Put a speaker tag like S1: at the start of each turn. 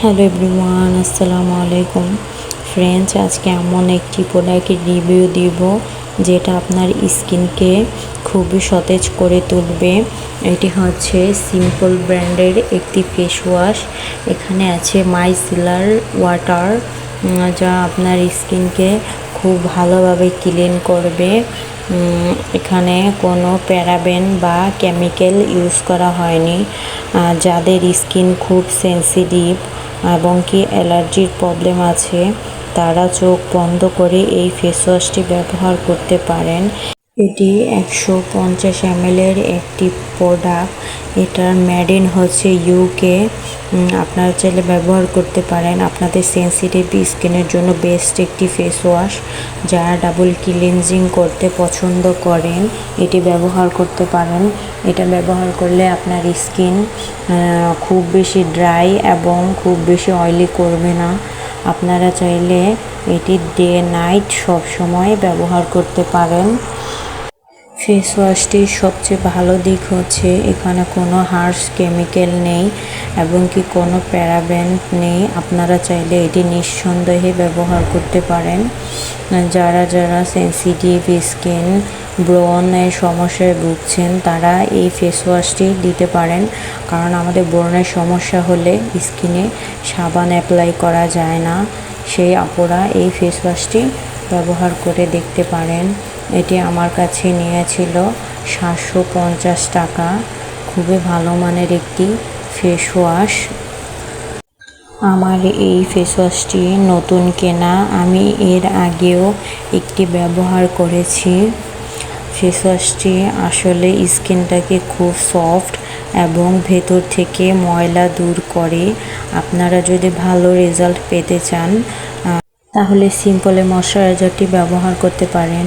S1: Hello everyone আসসালামু আলাইকুম friends আজকে এমন একটি প্রোডাক্টের রিভিউ দিব যেটা আপনার স্কিনকে খুবই সতেজ করে তুলবে। এটি হচ্ছে সিম্পল ব্র্যান্ডের একটি ফেস ওয়াশ এখানে আছে মাইসিলার ওয়াটার যা আপনার স্কিনকে খুব ভালোভাবে ক্লিন করবে। এখানে কোনো প্যারাবেন বা কেমিক্যাল ইউজ করা হয়নি। যাদের স্কিন খুব সেন্সিটিভ এবং কি অ্যালার্জির প্রবলেম আছে, তারা চোখ বন্ধ করে এই ফেস ওয়াশটি ব্যবহার করতে পারেন। এটি একশো পঞ্চাশ এর একটি প্রোডাক্ট এটার মেডিন হচ্ছে ইউকে আপনারা চাইলে ব্যবহার করতে পারেন। আপনাদের সেন্সিটিভ স্কিনের জন্য বেস্ট একটি ফেস ওয়াশ যারা ডাবল ক্লিনজিং করতে পছন্দ করেন, এটি ব্যবহার করতে পারেন। এটা ব্যবহার করলে আপনার স্কিন খুব বেশি ড্রাই এবং খুব বেশি অয়েলি করবে না। আপনারা চাইলে এটি ডে নাইট সব সময় ব্যবহার করতে পারেন। ফেস ওয়াশটির সবচেয়ে ভালো দিক হচ্ছে এখানে কোনো হার্স কেমিক্যাল নেই এবং কি কোনো প্যারাবেন নেই। আপনারা চাইলে এটি নিঃসন্দেহে ব্যবহার করতে পারেন। যারা যারা সেন্সিটিভ স্কিন, ব্রণের সমস্যায় ভুগছেন, তারা এই ফেস ওয়াশটি দিতে পারেন। কারণ আমাদের ব্রণের সমস্যা হলে স্কিনে সাবান অ্যাপ্লাই করা যায় না। সেই আপুরা এই ফেস ওয়াশটি ব্যবহার করে দেখতে পারেন। এটি আমার কাছে নিয়েছিল সাতশো পঞ্চাশ টাকা। খুবই ভালো মানের একটি ফেস ওয়াশ আমার এই ফেস ওয়াশটি নতুন কেনা। আমি এর আগেও একটি ব্যবহার করেছি। ফেস ওয়াশটি আসলে স্কিনটাকে খুব সফট এবং ভেতর থেকে ময়লা দূর করে। আপনারা যদি ভালো রেজাল্ট পেতে চান তাহলে সিম্পলে ময়শ্চারাইজারটি ব্যবহার করতে পারেন।